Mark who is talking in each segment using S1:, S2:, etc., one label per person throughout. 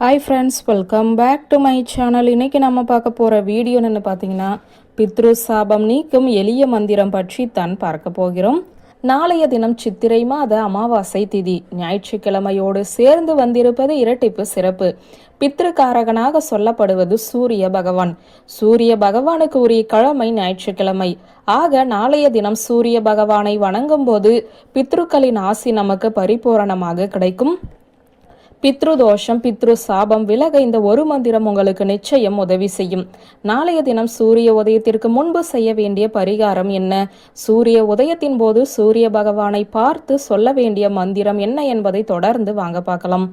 S1: Hi friends welcome back to my channel இன்னைக்கு நம்ம பார்க்க போகிற வீடியோ பார்த்தீங்கன்னா பித்ரு சாபம் நீக்கும் எளிய மந்திரம் பற்றி தான் பார்க்க போகிறோம். நாளைய தினம் சித்திரை மாத அமாவாசை திதி. ஞாயிற்றுக்கிழமையோடு சேர்ந்து வந்திருப்பது இரட்டிப்பு சிறப்பு. பித்ருக்காரகனாக சொல்லப்படுவது சூரிய பகவான். சூரிய பகவானுக்கு உரிய கிழமை ஞாயிற்றுக்கிழமை. ஆக நாளைய தினம் சூரிய பகவானை வணங்கும் போது பித்ருக்களின் ஆசி நமக்கு பரிபூரணமாக கிடைக்கும். பித்ரு தோஷம் பித்ரு சாபம் விலக இந்த ஒரு மந்திரம் உங்களுக்கு நிச்சயம் உதவி செய்யும். நாளைய தினம் சூரிய உதயத்திற்கு முன்பு செய்ய வேண்டிய பரிகாரம் என்ன? சூரிய உதயத்தின் போது சூரிய பகவானை பார்த்து சொல்ல வேண்டிய மந்திரம் என்ன என்பதை தொடர்ந்து வாங்க பார்க்கலாம்.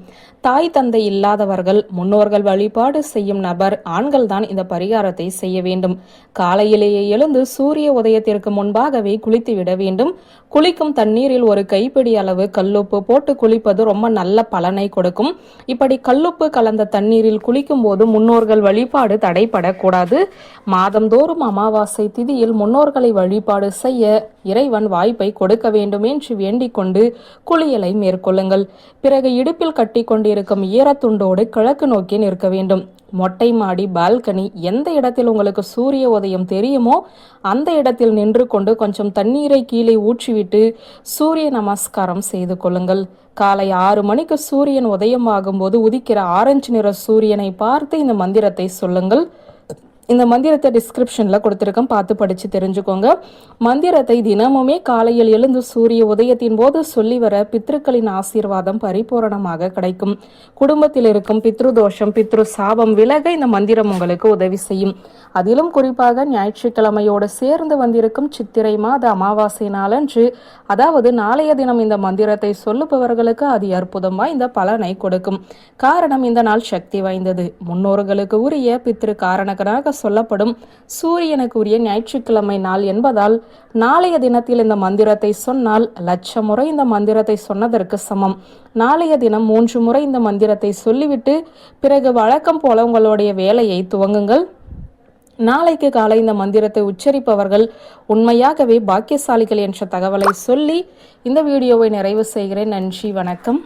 S1: தாய் தந்தை இல்லாதவர்கள் முன்னோர்கள் வழிபாடு செய்யும் நபர் ஆண்கள் தான் இந்த பரிகாரத்தை செய்ய வேண்டும். காலையிலேயே எழுந்து சூரிய உதயத்திற்கு முன்பாகவே குளித்து விட வேண்டும். குளிக்கும் தண்ணீரில் ஒரு கைப்பிடி அளவு கல்லுப்பு போட்டு குளிப்பது ரொம்ப நல்ல பலனை கொடுக்கும். இப்படி கல்லுப்பு கலந்த தண்ணீரில் குளிக்கும் போது முன்னோர்கள் வழிபாடு தடைபடக்கூடாது மாதந்தோறும் அமாவாசை திதியில் முன்னோர்களை வழிபாடு செய்ய இறைவன் வாய்ப்பை கொடுக்க வேண்டும் என்று வேண்டிக் கொண்டு குளியலை மேற்கொள்ளுங்கள். பிறகு இடுப்பில் கட்டி கொண்டிருக்கும் ஈரத்துண்டோடு கிழக்கு நோக்கி நிற்க வேண்டும். மொட்டை மாடி பால்கனி எந்த இடத்தில் உங்களுக்கு சூரிய உதயம் தெரியுமோ அந்த இடத்தில் நின்று கொண்டு கொஞ்சம் தண்ணீரை கீழே ஊற்றிவிட்டு சூரிய நமஸ்காரம் செய்து கொள்ளுங்கள். காலை ஆறு மணிக்கு சூரியன் உதயமாகும் ஆகும்போது உதிக்கிற ஆரஞ்சு நிற சூரியனை பார்த்து இந்த மந்திரத்தை சொல்லுங்கள். இந்த மந்திரத்தை டிஸ்கிரிப்ஷனில் கொடுத்துருக்கேன். பார்த்து படித்து தெரிஞ்சுக்கோங்க. மந்திரத்தை தினமுமே காலையில் எழுந்து சூரிய உதயத்தின் போது சொல்லி வர பித்ருக்களின் ஆசீர்வாதம் பரிபூரணமாக கிடைக்கும். குடும்பத்தில் இருக்கும் பித்ரு தோஷம் பித்ரு சாபம் விலக இந்த மந்திரம் உங்களுக்கு உதவி செய்யும். அதிலும் குறிப்பாக ஞாயிற்றுக்கிழமையோடு சேர்ந்து வந்திருக்கும் சித்திரை மாத அமாவாசை நாளன்று அதாவது நாளைய தினம் இந்த மந்திரத்தை சொல்லுபவர்களுக்கு அது அற்புதமாக இந்த பலனை கொடுக்கும். காரணம் இந்த நாள் சக்தி வாய்ந்தது. முன்னோர்களுக்கு உரிய பித்ரு காரணகனாக சொல்லப்படும். சூரியனுக்குரிய ஞாயிற்றுக்கிழமை நாள் என்பதால் நாளைய தினத்தில் இந்த மந்திரத்தை சொன்னால் லட்சம் முறை இந்த மந்திரத்தை சொன்னதற்கு சமம். நாளைய தினம் மூன்று முறை இந்த மந்திரத்தை சொல்லிவிட்டு பிறகு வழக்கம் போல உங்களுடைய வேலையை துவங்குங்கள். நாளைக்கு காலை இந்த மந்திரத்தை உச்சரிப்பவர்கள் உண்மையாகவே பாக்கியசாலிகள் என்ற தகவலை சொல்லி இந்த வீடியோவை நிறைவு செய்கிறேன். நன்றி வணக்கம்.